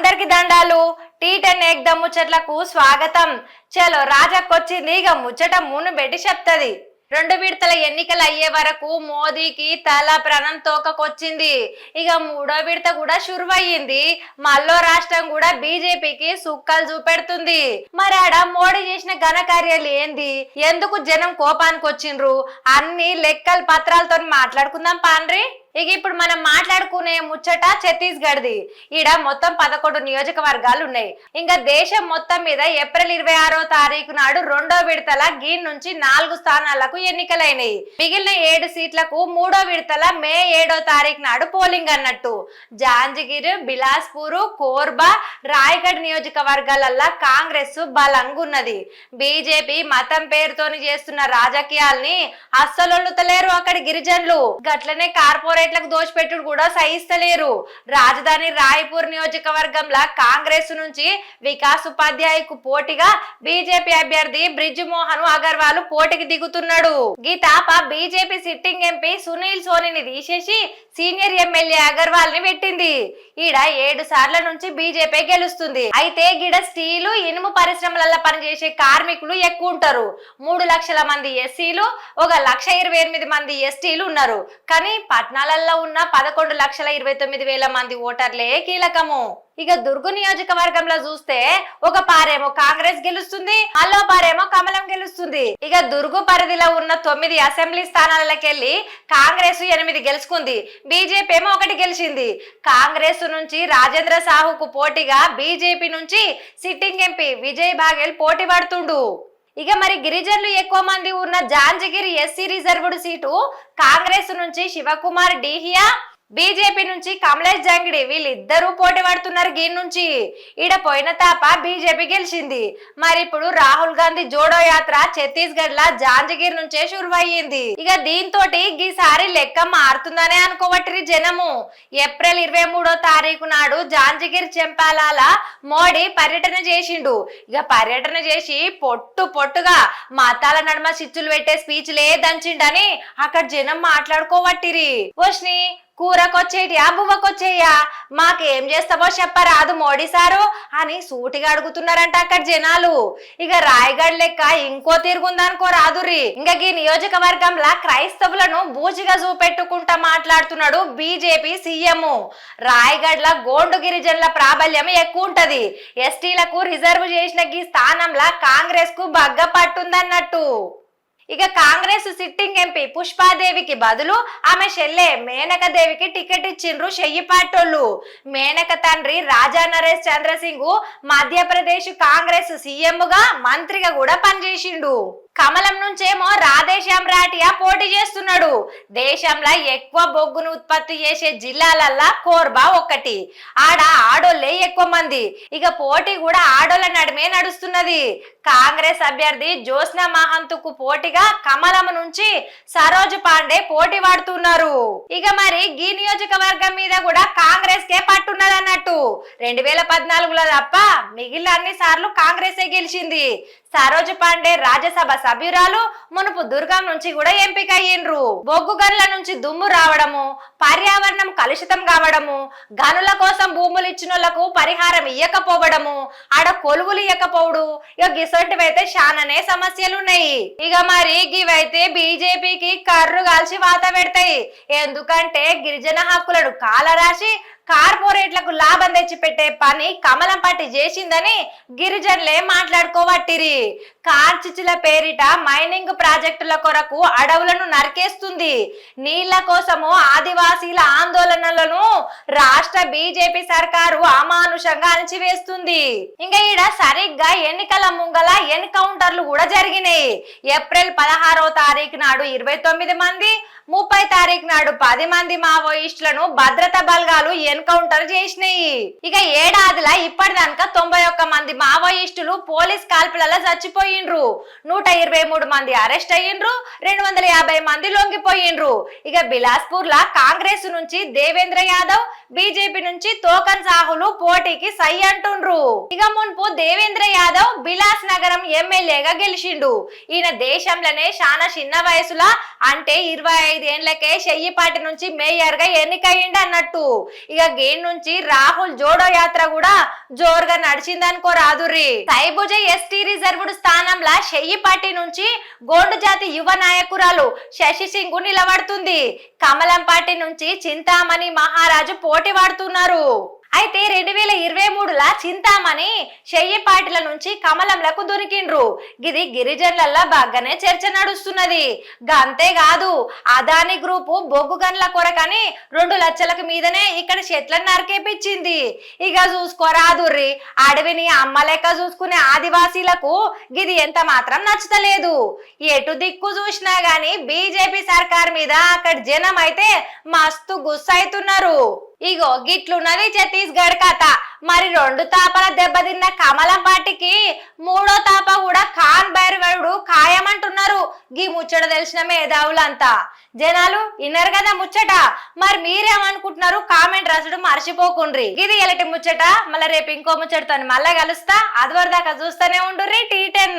అందరికి దండాలు. Tea ten ఎగ్దమ్ ముచ్చట్లకు స్వాగతం. చలో రాజక్కొచ్చింది ఇక ముచ్చట మూను పెట్టి చెప్తది. రెండు విడతల ఎన్నికలు అయ్యే వరకు మోదీకి తల ప్రాణం తోకకొచ్చింది. ఇక మూడో విడత కూడా షురువయ్యింది. మల్లో రాష్ట్రం కూడా బీజేపీకి సుక్కలు చూపెడుతుంది. మరి ఆడ మోడీ చేసిన ఘనకార్యాలు ఏంది? ఎందుకు జనం కోపానికి వచ్చిండ్రు అన్ని లెక్కల పత్రాలతో మాట్లాడుకుందాం పాండ్రి. ఇక ఇప్పుడు మనం మాట్లాడుకునే ముచ్చట ఛత్తీస్గఢ్ది. ఈడ మొత్తం పదకొండు నియోజకవర్గాలు ఉన్నాయి. ఇంకా దేశం మొత్తం మీద ఏప్రిల్ ఇరవై ఆరో తారీఖు నాడు రెండో విడతల గీన్ నుంచి నాలుగు స్థానాలకు ఎన్నికలైనాయి. మిగిలిన ఏడు సీట్లకు మూడో విడతల మే ఏడో తారీఖు నాడు పోలింగ్ అన్నట్టు. జాంజిగిర్ బిలాస్పూర్ కోర్బా రాయగఢ్ నియోజకవర్గాలల్లా కాంగ్రెస్ బలంగున్నది. బీజేపీ మతం పేరుతోని చేస్తున్న రాజకీయాల్ని అస్సలొల్లుతలేరు అక్కడి గిరిజనులు. గట్లనే కార్పొరేట్లకు దోచిపెట్టుడు కూడా సహిస్తలేరు. రాజధాని రాయ్పూర్ నియోజకవర్గంలో కాంగ్రెస్ నుంచి వికాస్ ఉపాధ్యాయకు పోటీగా బీజేపీ అభ్యర్థి బ్రిజ్ మోహన్ అగర్వాల్ పోటీకి దిగుతున్నాడు. గీతాప బీజేపీ సిట్టింగ్ ఎంపీ సునీల్ సోనిని తీసేసి సీనియర్ ఎమ్మెల్యే అగర్వాల్ని పెట్టింది. ఈడ ఏడు సార్ల నుంచి బీజేపీ గెలుస్తుంది. అయితే గిడ స్టీలు ఇనుము పరిశ్రమలలో పనిచేసే కార్మికులు ఎక్కువ ఉంటారు. మూడు లక్షల మంది ఎస్సీలు ఒక లక్ష ఇరవై ఎనిమిది మంది ఎస్టీలు ఉన్నారు. కానీ పట్నాలలో ఉన్న పదకొండు లక్షల ఇరవై తొమ్మిది వేల మంది ఓటర్లే కీలకము. ఇక దుర్గు నియోజకవర్గంలో చూస్తే ఒక పారేమో కాంగ్రెస్ గెలుస్తుంది మళ్ళో పారేమో కమలం గెలుస్తుంది. ఇక దుర్గు పరిధిలో ఉన్న తొమ్మిది అసెంబ్లీ స్థానాలకెళ్ళి కాంగ్రెస్ ఎనిమిది గెలుచుకుంది బీజేపీ ఏమో ఒకటి గెలిచింది. కాంగ్రెస్ నుంచి రాజేంద్ర సాహుకు పోటీగా బీజేపీ నుంచి సిట్టింగ్ ఎంపీ విజయ్ బాగేల్ పోటీ పడుతుండు. ఇక మరి గిరిజనులు ఎక్కువ మంది ఉన్న Janjgir SC reserved seat Congress నుంచి శివకుమార్ డీహియా బీజేపీ నుంచి కమలేష్ జంగిడి వీళ్ళిద్దరూ పోటీ పడుతున్నారు గీ నుంచి. ఈడ పోయిన తాప బీజేపీ గెలిచింది. మరి ఇప్పుడు రాహుల్ గాంధీ జోడో యాత్ర ఛత్తీస్గఢ్ లా జాంజగిర్ నుంచే షురువయ్యింది. ఇక దీంతో ఈసారి లెక్క మారుతుందనే అనుకోవట్రి జనము. ఏప్రిల్ ఇరవై మూడో తారీఖు నాడు జాంజగిర్ చెంపాలాల మోడీ పర్యటన చేసిండు. ఇక పర్యటన చేసి పొట్టు పొట్టుగా మతాల నడుమ చిచ్చులు పెట్టే స్పీచ్లే దంచిండని అక్కడ జనం మాట్లాడుకోవట్టిరి. వష్ని కూరకొచ్చేటియా బువ్వకొచ్చేయా? మాకేం చేస్తావో చెప్పరాదు మోడీ సారు అని సూటిగా అడుగుతున్నారంట అక్కడ జనాలు. ఇక రాయగఢ్ లెక్క ఇంకో తిరుగుందనుకో రాదురి ఇంకా ఈ నియోజకవర్గంలో క్రైస్తవులను బూచిగా చూపెట్టుకుంటా మాట్లాడుతున్నాడు బీజేపీ సీఎం. రాయగఢ్ గోండు గిరిజనుల ప్రాబల్యం ఎక్కువ ఉంటది ఎస్టీలకు రిజర్వ్ చేసిన ఈ స్థానంలో కాంగ్రెస్కు బగ్గ పట్టుందన్నట్టు ఇక కాంగ్రెస్ సిట్టింగ్ ఎంపీ పుష్పాదేవికి బదులు ఆమె షెల్లే మేనక దేవికి టికెట్ ఇచ్చిండ్రు షెయ్యిపాటోళ్ళు మేనక తండ్రి రాజా నరేష్ చంద్రసింగ్ మధ్యప్రదేశ్ కాంగ్రెస్ సీఎం గా మంత్రిగా కూడా పనిచేసిండు. కమలం నుంచేమో రాధేశ్యామ్ రాటియా పోటీ చేస్తున్నాడు. దేశంలో ఎక్కువ బొగ్గును ఉత్పత్తి చేసే జిల్లాలల్లా కోర్బా ఒకటి. ఆడ ఆడోళ్ళే ఎక్కువ మంది. ఇక పోటీ కూడా ఆడోళ్ళ నడుమే నడుస్తున్నది. కాంగ్రెస్ అభ్యర్థి జ్యోత్స్న మహంతుకు పోటీగా కమలం నుంచి సరోజ్ పాండే పోటీ పడుతున్నారు. ఇక మరి గీ నియోజకవర్గం మీద కూడా కాంగ్రెస్ కే పట్టున్నది అన్నట్టు రెండు వేల పద్నాలుగులో తప్ప మిగిలిన అన్ని సార్లు కాంగ్రెసే గెలిచింది. సరోజ్ పాండే రాజ్యసభ సభ్యురాలు మునుపు దుర్గం నుంచి కూడా ఎంపిక అయ్యిండ్రు బొగ్గు గనుల నుంచి దుమ్ము రావడము పర్యావరణం కలుషితం కావడము గనుల కోసం భూములు ఇచ్చినోళ్ళకు పరిహారం ఇయ్యకపోవడము ఆడ కొలువులు ఇయ్యకపోవడు. ఇక గిసొంటివైతే శాననే సమస్యలు ఉన్నాయి ఇక మరి ఇవైతే బీజేపీకి కర్రు కాల్చి వాత పెడతాయి. ఎందుకంటే గిరిజన హక్కులను కాలరాసి కార్పొరేట్లకు లాభం తెచ్చిపెట్టే పని కమలం పట్టి చేసిందని గిరిజనులే మాట్లాడుకోవట్టిరి. కార్చిచ్చుల పేరిట మైనింగ్ ప్రాజెక్టుల కొరకు అడవులను నరికేస్తుంది. నీళ్ళ కోసము ఆదివాసీల ఆందోళనలను రాష్ట్ర బీజేపీ సర్కారు అమానుషంగా అణచివేస్తుంది. ఇంకా ఈడ సరిగ్గా ఎన్నికల ముంగల ఎన్కౌంటర్లు కూడా జరిగినాయి. ఏప్రిల్ పదహారో తారీఖు నాడు ఇరవై తొమ్మిది మంది ముప్పై తారీఖు నాడు పది మంది మావోయిస్టులను భద్రతా బలగాలు ఎన్కౌంటర్ చేసినాయి. ఇక ఏడాదిలా ఇప్పటిదాకా తొంభై ఒక్క మంది మావోయిస్టులు పోలీస్ కాల్పులలో చచ్చిపోయిండ్రు. నూట ఇరవై మూడు మంది అరెస్ట్ అయ్యిండ్రు. రెండు వందల యాభై మంది లొంగిపోయిండ్రు. ఇక బిలాస్పూర్ లా కాంగ్రెస్ నుంచి దేవేంద్ర యాదవ్ బీజేపీ నుంచి తోకన్ సాహులు పోటీకి సై అంటుండ్రు. ఇక మున్పు దేవేంద్ర యాదవ్ బిలాస్ నగరం ఎమ్మెల్యేగా గెలిచిండు. ఈయన దేశంలోనే చాలా చిన్న వయసులా అంటే ఇరవై ఐదేళ్ళకే చెయ్యిపాటి నుంచి మేయర్గా ఎన్నికయ్యిండు అన్నట్టు. ఇక గేమ్ నుంచి రాహుల్ జోడో యాత్ర కూడా జోరుగా నడిచిందనుకో రాదుర్రి. సైబుజ ఎస్టీ రిజర్వ్డ్ స్థానంలో షెయ్యిపాటి నుంచి గోండు జాతి యువ నాయకురాలు శశి సింగ్ నిలబడుతుంది. కమలం పార్టీ నుంచి చింతామణి మహారాజు పోటీ పడుతున్నారు. అయితే రెండు వేల ఇరవై మూడులా చింతామణి షెయ్యిపాటిల నుంచి కమలంలకు దొరికిండ్రు. గిది గిరిజనులల్లా బాగానే చర్చ నడుస్తున్నది. అంతేకాదు అదాని గ్రూపు బొగ్గు గన్ల కొరకని రెండు లక్షలకు మీదనే ఇక్కడ చెట్లను నరికేపించింది ఇక చూసుకోరాదుర్రి అడవిని అమ్మలేక చూసుకునే ఆదివాసీలకు గిది ఎంత మాత్రం నచ్చుతలేదు. ఎటు దిక్కు చూసినా గాని బీజేపీ సర్కార్ మీద అక్కడ జనం అయితే మస్తు గుస్సైతున్నారు ఇగో గిట్లున్నది ఛత్తీస్గఢ్ కథ. మరి రెండు తాపల దెబ్బతిన్న కమలం పార్టీకి మూడో తాప కూడా ఖాన్ బైరవరుడు ఖాయమంటున్నారు. గీ ముచ్చట తెలిసిన మేధావులంతా. జనాలు ఇన్నరు కదా ముచ్చట. మరి మీరేమనుకుంటున్నారు? కామెంట్ రాసడం మర్చిపోకుండ్రి. ఇది ఎలటి ముచ్చట. మళ్ళీ రేపు ఇంకో ముచ్చటతో మళ్ళా కలుస్తా. అదివరదాకా చూస్తూనే ఉండుర్రి టీ టెన్